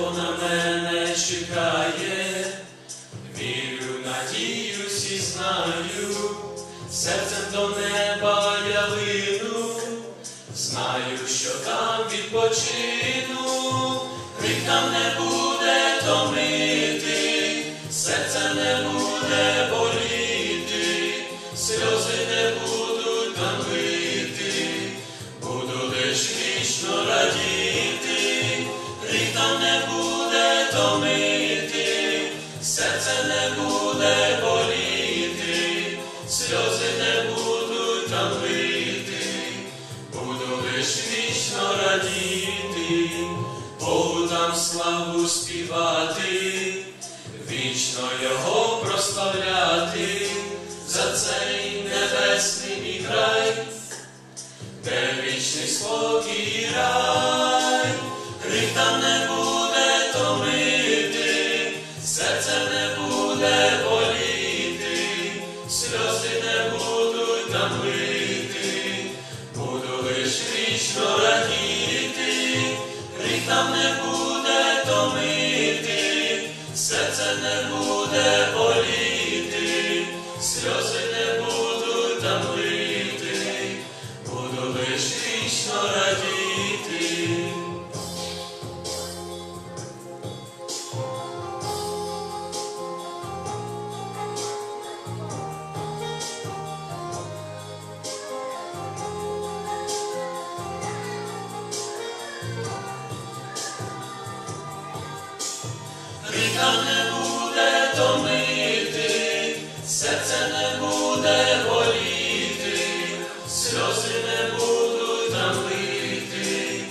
на мене чекає, вірю, надіюсь і знаю, серцем до неба я лину, знаю, що там відпочину, рік там не буде томити, серце не буде боліти, сльози не будуть там лити, буду лиш вічно радіти, не буду там лити, буду лиш вічно радіти, Богу славу співати, вічно його прославляти, за цей серце не буде боліти, сльози не будуть там лити, буду лиш вічно. Сльози не будуть там лити,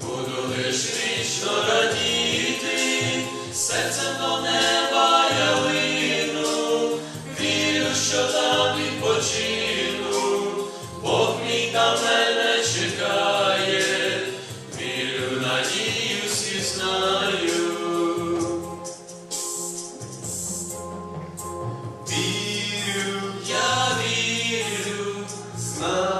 буду лиш радіти, серцем до неба я вірю, що там відпочину, Бог мене чекає, вірю, надіюсь і знаю. Я вірю, знаю.